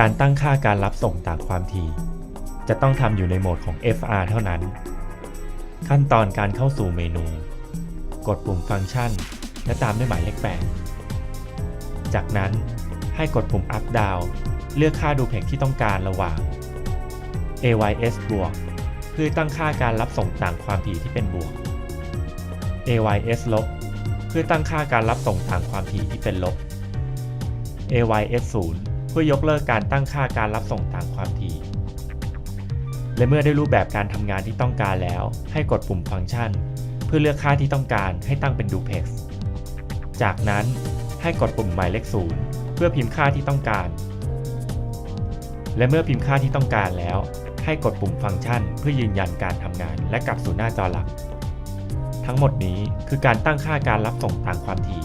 การตั้งค่าการรับส่งต่างความถี่ จะต้องทำอยู่ในโหมดของ FR เท่านั้น ขั้นตอนการเข้าสู่เมนู กดปุ่มฟังก์ชัน และตามด้วยหมายเลข 8 จากนั้นให้กดปุ่ม up down เลือกค่าดูเพกที่ต้องการระหว่าง AYS บวกเพื่อตั้งค่าการรับส่งต่างความถี่ที่เป็นบวก AYS ลบเพื่อตั้งค่าการรับส่งต่างความถี่ที่เป็นลบ AYS 0 พื่อยกเลิกการตั้งค่าการรับส่งต่างความถี่และเมื่อได้รูปแบบการทำงานที่ต้องการแล้ว ให้กดปุ่มฟังก์ชัน เพื่อเลือกค่าที่ต้องการให้ตั้งเป็น duplex จากนั้นให้กดปุ่มหมายเลข0เพื่อพิมพ์ค่าที่ต้องการ และเมื่อพิมพ์ค่าที่ต้องการแล้ว ให้กดปุ่มฟังก์ชัน เพื่อยืนยันการทำงานและกลับสู่หน้าจอหลัก ทั้งหมดนี้คือการตั้งค่าการรับส่งต่างความถี่